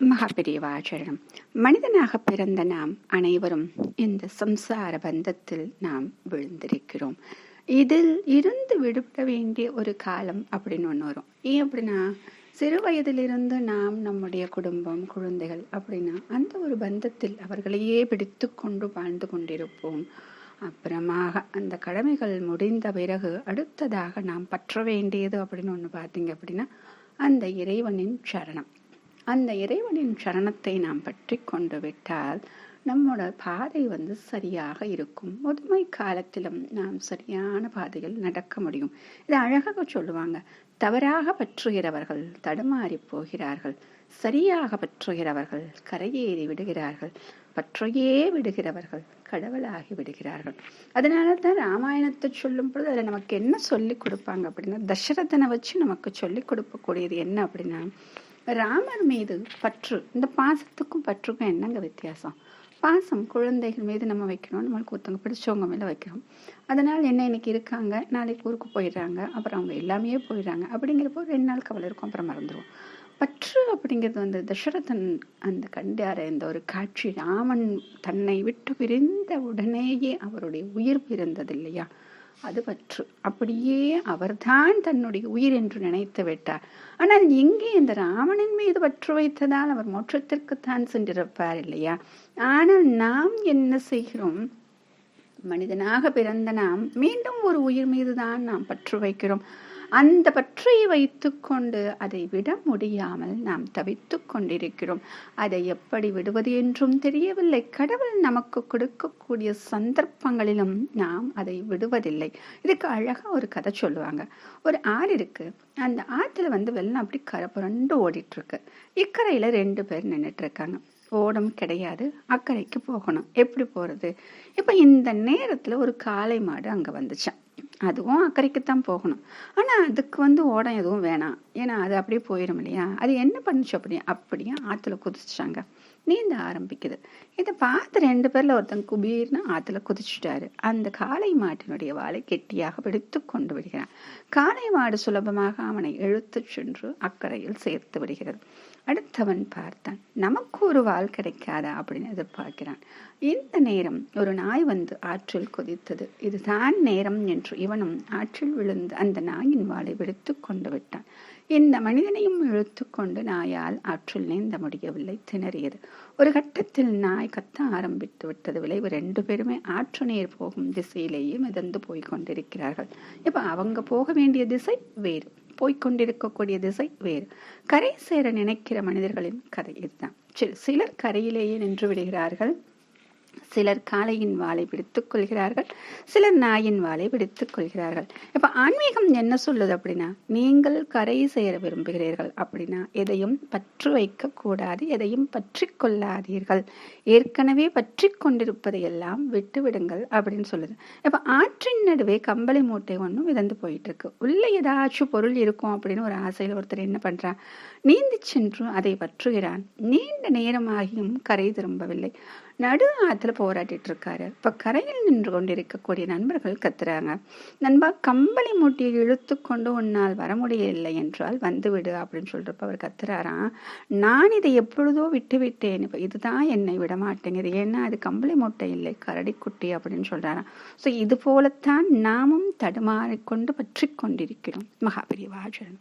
மகாபிரிவாச்சரணம். மனிதனாக பிறந்த நாம் அனைவரும் இந்த சம்சார பந்தத்தில் நாம் விழுந்திருக்கிறோம். இதில் இருந்து விடுபட வேண்டிய ஒரு காலம் அப்படின்னு ஒன்று வரும். ஏன் அப்படின்னா சிறு வயதிலிருந்து நாம் நம்முடைய குடும்பம் குழந்தைகள் அப்படின்னா அந்த ஒரு பந்தத்தில் அவர்களையே பிடித்து கொண்டு வாழ்ந்து கொண்டிருப்போம். அப்புறமாக அந்த கடமைகள் முடிந்த பிறகு அடுத்ததாக நாம் பற்ற வேண்டியது அப்படின்னு ஒன்று பார்த்தீங்க அப்படின்னா அந்த இறைவனின் சரணம். அந்த இறைவனின் சரணத்தை நாம் பற்றி கொண்டு விட்டால் நம்மோட பாதை வந்து சரியாக இருக்கும். முதுமை காலத்திலும் நாம் சரியான பாதையில் நடக்க முடியும். இதை அழகாக சொல்லுவாங்க. தவறாக பற்றுகிறவர்கள் தடுமாறி போகிறார்கள். சரியாக பற்றுகிறவர்கள் கரையேறி விடுகிறார்கள். பற்றையே விடுகிறவர்கள் கடவுளாகி விடுகிறார்கள். அதனால தான் ராமாயணத்தை சொல்லும் பொழுது அதில் நமக்கு என்ன சொல்லி கொடுப்பாங்க அப்படின்னா தசரதனை வச்சு நமக்கு சொல்லி கொடுக்கக்கூடியது என்ன அப்படின்னா ராமர் மீது பற்று இந்த பாசத்துக்கும் பற்றுக்கும் என்னங்க வித்தியாசம்? பாசம் குழந்தைகள் மீது நம்ம வைக்கணும் நம்மளுக்கு ஒருத்தவங்க பிடிச்சவங்க மேலே வைக்கிறோம் அதனால் என்ன இன்னைக்கு இருக்காங்க? நாளைக்கு ஊருக்கு போயிடுறாங்க அப்புறம் அவங்க எல்லாமே போயிடுறாங்க. அப்படிங்கிறப்போ ரெண்டு நாள் கவலை இருக்கும் அப்புறம் மறந்துடுவோம் பற்று அப்படிங்கிறது வந்து தசரதன் அந்த கண்டார இந்த ஒரு காட்சி ராமன் தன்னை விட்டு பிரிந்த உடனேயே அவருடைய உயிர் பிறந்தது இல்லையா அது பற்று. அப்படியே அவர்தான் தன்னுடைய உயிர் என்று நினைத்து விட்டார். ஆனால் எங்கே இந்த ராவணன் மீது பற்று வைத்ததால் அவர் மோட்சத்திற்குத்தான் சென்றிருப்பார் இல்லையா? ஆனால் நாம் என்ன செய்கிறோம்? மனிதனாக பிறந்த நாம் மீண்டும் ஒரு உயிர் மீதுதான் நாம் பற்று வைக்கிறோம். அந்த பற்றை வைத்துக்கொண்டு அதை விட முடியாமல் நாம் தவித்து கொண்டிருக்கிறோம். அதை எப்படி விடுவது என்றும் தெரியவில்லை. கடவுள் நமக்கு கொடுக்கக்கூடிய சந்தர்ப்பங்களிலும் நாம் அதை விடுவதில்லை. இதுக்கு அழகாக ஒரு கதை சொல்லுவாங்க. ஒரு ஆறு இருக்கு. அந்த ஆற்றுல வந்து வெள்ளம் அப்படி கரை புரண்டு ஓடிட்டுருக்கு. இக்கரையில் ரெண்டு பேர் நின்றுட்டு இருக்காங்க ஓடம் கிடையாது. அக்கறைக்கு போகணும். எப்படி போகிறது இப்போ இந்த நேரத்தில் ஒரு காளை மாடு அங்கே வந்துச்சான் அதுவும் அக்கறைக்குத்தான் போகணும். ஆனால் அதுக்கு வந்து ஓடம் எதுவும் வேணாம். ஏன்னா அது அப்படியே போயிடும் இல்லையா? அது என்ன பண்ணுச்சு அப்படியே? அப்படியே ஆற்றுல குதிச்சிட்டாங்க. நீந்த ஆரம்பிக்குது. இதை பார்த்து ரெண்டு பேர்ல ஒருத்தன் குபீர்னு ஆத்துல குதிச்சுட்டாரு. அந்த காளை மாட்டினுடைய வாளை கெட்டியாக பிடித்து கொண்டு விடுகிறான். காளை மாடு சுலபமாக அவனை இழுத்து சென்று அக்கறையில் சேர்த்து விடுகிறது. அடுத்தவன் பார்த்தான் நமக்கு ஒரு வால் கிடைக்காதா? அப்படின்னு எதிர்பார்க்கிறான். இந்த நேரம் ஒரு நாய் வந்து ஆற்றில் குதித்தது. இதுதான் நேரம் என்று இவனும் ஆற்றில் விழுந்து அந்த நாயின் வாளை விடுத்து கொண்டு விட்டான். இந்த மனிதனையும் இழுத்துக்கொண்டு நாயால் ஆற்றில் நீந்த முடியவில்லை திணறியது. ஒரு கட்டத்தில் நாய் கத்த ஆரம்பித்து விட்டது. விளைவு ரெண்டு பேருமே ஆற்று நீர் போகும் திசையிலேயே மிதந்து போய் கொண்டிருக்கிறார்கள். இப்ப அவங்க போக வேண்டிய திசை வேறு போய்கொண்டிருக்கக்கூடிய திசை வேறு. கரை சேர நினைக்கிற மனிதர்களின் கதை இதுதான். சிலர் கரையிலேயே நின்று விடுகிறார்கள். சிலர் காளையின் வாளை பிடித்துக் கொள்கிறார்கள் சிலர் நாயின் வாளை பிடித்துக் கொள்கிறார்கள். இப்ப ஆன்மீகம் என்ன சொல்லுது அப்படின்னா நீங்கள் கரை சேர விரும்புகிறீர்கள் அப்படின்னா எதையும் பற்று வைக்க கூடாது எதையும் பற்றி கொள்ளாதீர்கள். ஏற்கனவே பற்றி கொண்டிருப்பதை எல்லாம் விட்டு விடுங்கள் அப்படின்னு சொல்லுது. இப்ப ஆற்றின் நடுவே கம்பளி மூட்டை ஒன்றும் விதந்து போயிட்டு இருக்கு உள்ள ஏதாச்சும் பொருள் இருக்கும் அப்படின்னு ஒரு ஆசையில் ஒருத்தர் என்ன பண்றான் நீந்தி சென்று அதை பற்றுகிறான். நீண்ட நேரமாகியும் கரை திரும்பவில்லை. நடு ஆற்றுல போராட்டிட்டு இருக்காரு இப்போ கரையில் நின்று கொண்டிருக்கக்கூடிய நண்பர்கள் கத்துறாங்க. நண்பா கம்பளி மூட்டியை இழுத்து கொண்டு உன்னால் வர முடியவில்லை என்றால் வந்துவிடு அப்படின்னு சொல்றப்ப அவர் கத்துறாராம். நான் இதை எப்பொழுதோ விட்டு விட்டேன் இதுதான் என்னை விட மாட்டேங்குது ஏன்னா அது கம்பளி மூட்டை இல்லை கரடி குட்டி அப்படின்னு சொல்றாராம். ஸோ இது போலத்தான் நாமும் தடுமாறிக்கொண்டு பற்றி கொண்டிருக்கிறோம். மகாபெரிவாஜன்